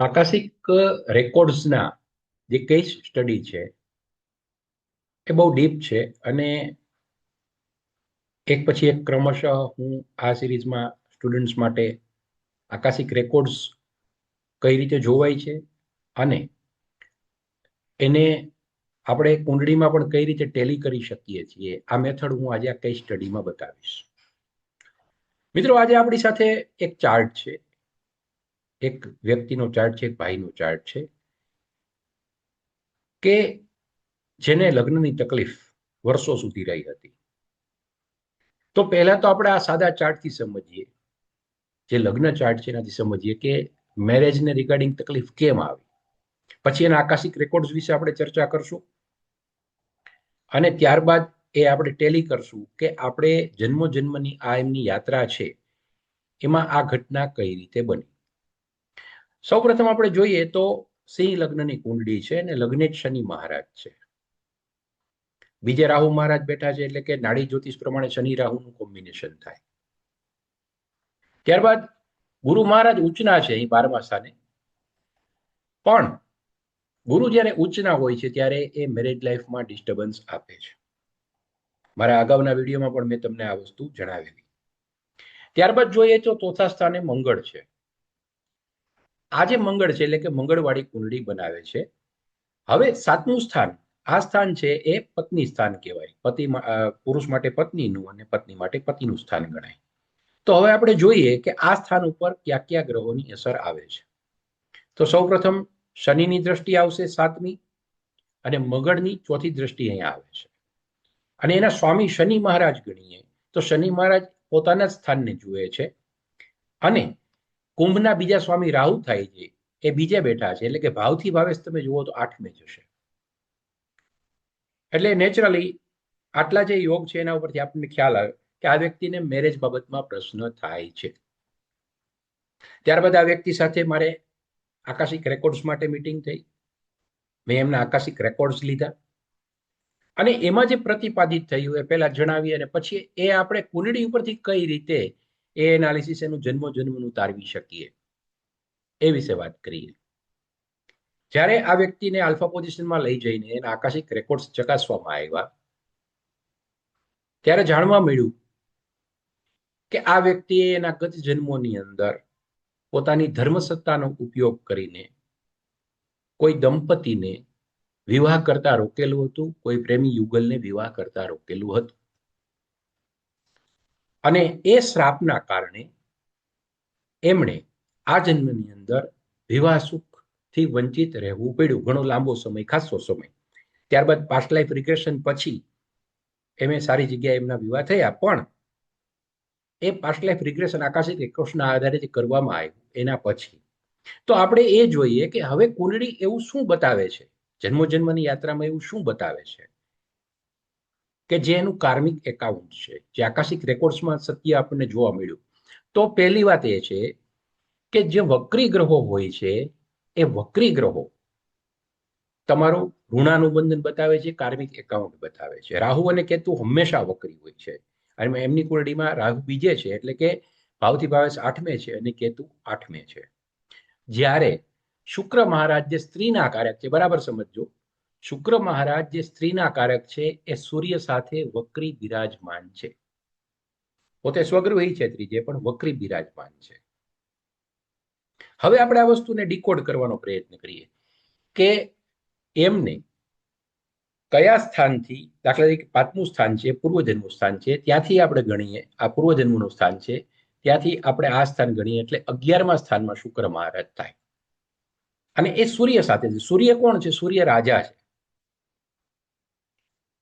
આકાશિક રેકોર્ડ્સના જે case study છે, એ બહુ ડીપ છે અને એક પછી એક ક્રમશઃ હું આ સિરીઝમાં સ્ટુડન્ટ્સ માટે આકાશિક રેકોર્ડ્સ કઈ રીતે જોવાય છે અને એને આપણે કુંડળીમાં પણ કઈ રીતે ટેલી કરી શકીએ છીએ, આ મેથડ હું આજે આ કેસ સ્ટડીમાં બતાવીશ. મિત્રો, આજે આપણી સાથે એક ચાર્ટ છે. એક વ્યક્તિનો ચાર્ટ છે, એક ભાઈનો ચાર્ટ છે, કે જેને લગ્નની તકલીફ વર્ષો સુધી રહી હતી. તો પહેલા તો આપણે આ સાદા ચાર્ટથી સમજીએ. જે લગ્ન ચાર્ટ છે, એનાથી સમજીએ કે મેરેજને રિગાર્ડિંગ તકલીફ કેમ આવી? પછી એના આકાશિક રેકોર્ડ્સ વિશે આપણે ચર્ચા કરશું. અને ત્યારબાદ એ આપણે ટેલી કરશું કે આપણે જન્મો જન્મની આ એમની યાત્રા છે, એમાં આ ઘટના કઈ રીતે બની? સૌપ્રથમ આપણે જોઈએ તો સિંહ લગ્નની કુંડળી છે અને જ શનિ મહારાજ છે. બીજે રાહુ મહારાજ બેઠા છે એટલે કે નાડી જ્યોતિષ પ્રમાણે શનિ રાહુનું કોમ્બિનેશન થાય. ત્યારબાદ ગુરુ મહારાજ ઉચના છે અહીં બારમા સ્થાને. પણ ગુરુ જ્યારે ઉચના હોય છે ત્યારે એ મેરેજ લાઈફમાં ડિસ્ટર્બન્સ આપે છે. મારા અગાઉના વિડીયોમાં પણ મેં તમને આ વસ્તુ જણાવેલી. ત્યારબાદ જોઈએ તો ચોથા સ્થાને મંગળ છે. આ જે મંગળ છે, એટલે કે મંગળવાળી કુંડળી બનાવે છે. હવે સાતમું સ્થાન, આ સ્થાન છે એ પત્ની સ્થાન કહેવાય. પતિ પુરુષ માટે પત્નીનું અને પત્ની માટે પતિનું સ્થાન ગણાય. તો હવે આપણે જોઈએ કે આ સ્થાન ઉપર કયા કયા ગ્રહોની અસર આવે છે. તો સૌપ્રથમ શનિની દ્રષ્ટિ આવશે સાતમી અને મંગળની ચોથી દ્રષ્ટિ અહીંયા આવે છે. અને એના સ્વામી શનિ મહારાજ ગણીએ. તો શનિ મહારાજ પોતાના સ્થાનને જુએ છે. અને કુંભના બીજા સ્વામી રાહુ થાય છે, એ બીજે બેઠા છે, એટલે કે ભાવથી ભાવેશ તમે જુઓ તો આઠમે જશે. એટલે નેચરલી આટલા જે યોગ છે એના ઉપરથી આપણને ખ્યાલ આવે કે આ વ્યક્તિને મેરેજ બાબતમાં પ્રશ્ન થાય છે. ત્યારબાદ આ વ્યક્તિ સાથે મારે આકાશિક રેકોર્ડ્સ માટે મિટિંગ થઈ. મેં એમના આકાશિક રેકોર્ડ્સ લીધા. અને એમાં જે પ્રતિપાદિત થયું એ પહેલા જણાવી અને પછી એ આપણે કુંડળી ઉપરથી કઈ રીતે એ એનાલિસિસ એનું જન્મ જન્મનું તારવી શકીએ. એ વિશે વાત કરીએ. જ્યારે આ વ્યક્તિને આલ્ફા પોઝિશનમાં લઈ જઈને એના આકાશિક રેકોર્ડ્સ ચકાસવામાં આવ્યા, ત્યારે જાણવા મળ્યું કે આ વ્યક્તિએ એના ગત જન્મોની અંદર પોતાની ધર્મસત્તાનો ઉપયોગ કરીને કોઈ દંપતીને વિવાહ કરતા રોકેલું હતું, કોઈ પ્રેમી યુગલને વિવાહ કરતા રોકેલું હતું. અને એ શ્રાપના કારણે એમણે આ જન્મની અંદર વિવાહ સુખથી વંચિત રહેવું પડ્યું. ઘણો લાંબો સમય ખાસો સમય. ત્યારબાદ પાસ્ટ લાઈફ રિગ્રેશન પછી એમે સારી જગ્યાએ એમના વિવાહ થયા. પણ એ પાસ્ટ લાઈફ રિગ્રેશન આકાશિક રેકોર્ડ્સના આધારે જે કરવામાં આવ્યું. એના પછી તો આપણે એ જોઈએ કે હવે કુંડળી એવું શું બતાવે છે? જન્મો જન્મની યાત્રામાં એવું શું બતાવે છે? કે જે એનું કાર્મિક એકાઉન્ટ છે, જે આકાશિક રેકોર્ડ્સમાં સત્ય આપણને જોવા મળ્યું. તો પહેલી વાત એ છે કે જે વક્રી ગ્રહો હોય છે, એ વક્રી ગ્રહો તમારું ઋણાનુબંધન બતાવે છે કાર્મિક એકાઉન્ટ બતાવે છે. રાહુ અને કેતુ હંમેશા વક્રી હોય છે. અને એમની કુંડળીમાં રાહુ બીજે છે, એટલે કે ભાવથી ભાવેશ આઠમે છે અને કેતુ આઠમે છે. જ્યારે શુક્ર મહારાજ જે સ્ત્રીના કારક છે, બરાબર સમજજો શુક્ર મહારાજ જે સ્ત્રીના કારક છે, એ સૂર્ય સાથે વક્રી બિરાજમાન છે. પોતે સ્વગૃહી છે ત્રીજે, પણ વક્રી બિરાજમાન છે. હવે આપણે આ વસ્તુને ડીકોડ કરવાનો પ્રયત્ન કરીએ કે એમને કયા સ્થાનથી દાખલા તરીકે પાંચમું સ્થાન છે, પૂર્વજન્મનું સ્થાન છે, ત્યાંથી આપણે ગણીએ, આ પૂર્વજન્મનું સ્થાન છે, ત્યાંથી આપણે આ સ્થાન ગણીએ, એટલે અગિયારમા સ્થાનમાં શુક્ર મહારાજ થાય. અને એ સૂર્ય સાથે છે. સૂર્ય કોણ છે? સૂર્ય રાજા છે.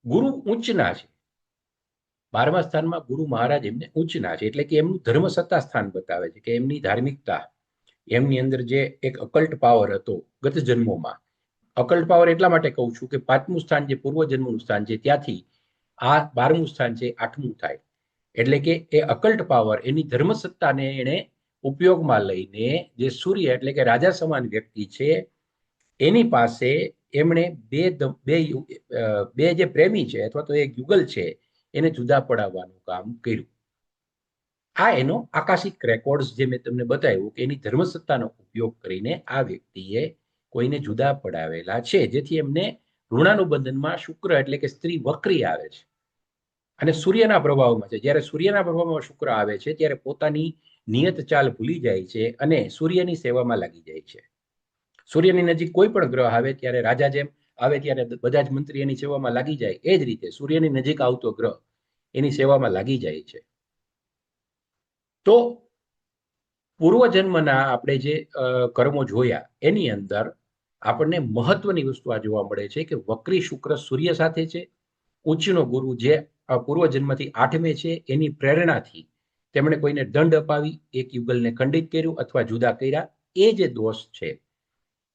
ગુરુ ઉચ્ચના છે. બારમા સ્થાનમાં ગુરુ મહારાજ એમને ઉચ્ચના છે. એટલે કે એમનું ધર્મ સત્તા સ્થાન બતાવે છે કે એમની ધાર્મિકતા, એમની અંદર જે એક અકલ્ટ પાવર હતો ગત જન્મોમાં. અકલ્ટ પાવર એટલા માટે કહું છું કે પાંચમું સ્થાન જે પૂર્વ જન્મનું સ્થાન છે ત્યાંથી આ બારમું સ્થાન છે આઠમું થાય. એટલે કે એ અકલ્ટ પાવર એની ધર્મ સત્તાને એણે ઉપયોગમાં લઈને જે સૂર્ય એટલે કે રાજા સમાન વ્યક્તિ છે એની પાસે એમણે બે બે બે જે પ્રેમી છે અથવા તો એક યુગલ છે, એને જુદા પડાવવાનું કામ કર્યું. આ એનો આકાશિક રેકોર્ડ્સ જે મેં તમને બતાવ્યું કે એની ધર્મસત્તાનો ઉપયોગ કરીને આ વ્યક્તિએ કોઈને જુદા પડાવેલા છે. જેથી એમને ઋણાનુબંધનમાં શુક્ર એટલે કે સ્ત્રી વક્રી આવે છે. અને સૂર્યના પ્રભાવમાં છે. જ્યારે સૂર્યના પ્રભાવમાં શુક્ર આવે છે, ત્યારે પોતાની નિયત ચાલ ભૂલી જાય છે અને સૂર્યની સેવામાં લાગી જાય છે. સૂર્યની નજીક કોઈ પણ ગ્રહ આવે ત્યારે રાજા જેમ આવે ત્યારે બધા જ મંત્રી એની સેવામાં લાગી જાય. એ જ રીતે સૂર્યની નજીક આવતો ગ્રહ એની સેવામાં લાગી જાય છે. તો પૂર્વજન્મના આપણે જે કર્મો જોયા, એની અંદર આપણને મહત્વની વસ્તુ આ જોવા મળે છે કે વક્રી શુક્ર સૂર્ય સાથે છે. ઉચ્ચનો ગુરુ જે પૂર્વજન્મથી આઠમે છે, એની પ્રેરણાથી તેમણે કોઈને દંડ અપાવી, એક યુગલને ખંડિત કર્યું અથવા જુદા કર્યા. એ જે દોષ છે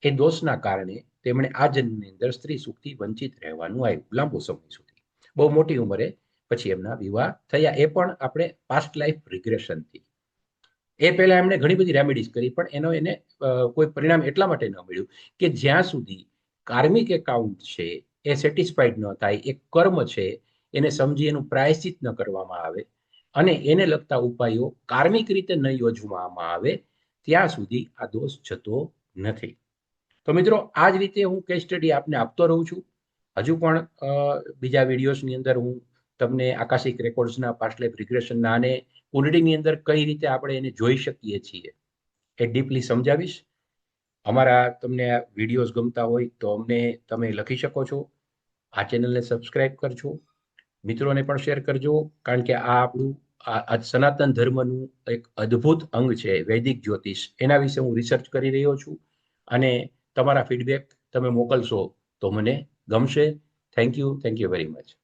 એ દોષના કારણે તેમણે આ જન્મની અંદર સ્ત્રી સુખથી વંચિત રહેવાનું આવ્યું લાંબો સમય સુધી. બહુ મોટી ઉંમરે પછી એમના વિવાહ થયા. એ પણ આપણે પાસ્ટ લાઈફ રિગ્રેશનથી એ પહેલા એમણે ઘણી બધી રેમેડીઝ કરી, પણ એનો એને કોઈ પરિણામ એટલા માટે ન મળ્યું કે જ્યાં સુધી કાર્મિક એકાઉન્ટ છે એ સેટિસ્ફાઈડ ન થાય, એ કર્મ છે, એને સમજી એનું પ્રાયશ્ચિત ન કરવામાં આવે અને એને લગતા ઉપાયો કાર્મિક રીતે ન યોજવામાં આવે, ત્યાં સુધી આ દોષ જતો નથી. તો મિત્રો આ જ રીતે હું કેસ સ્ટડી આપને આપતો રહું છું. હજુ પણ બીજા વિડીયોઝની અંદર હું તમને આકાશિક રેકોર્ડ્સના પાસ્ટ લાઈફ રિગ્રેશનના અને કુંડળીની અંદર કઈ રીતે આપણે એને જોઈ શકીએ છીએ એ ડીપલી સમજાવીશ. અમારા તમને વિડીયોઝ ગમતા હોય તો અમને તમે લખી શકો છો. આ ચેનલને સબસ્ક્રાઇબ કરજો. મિત્રોને પણ શેર કરજો, કારણ કે આ આપણું, આ સનાતન ધર્મનું એક અદ્ભુત અંગ છે, વૈદિક જ્યોતિષ. એના વિશે હું રિસર્ચ કરી રહ્યો છું અને તમારા ફીડબેક તમે મોકલશો તો મને ગમશે. Thank you thank you very much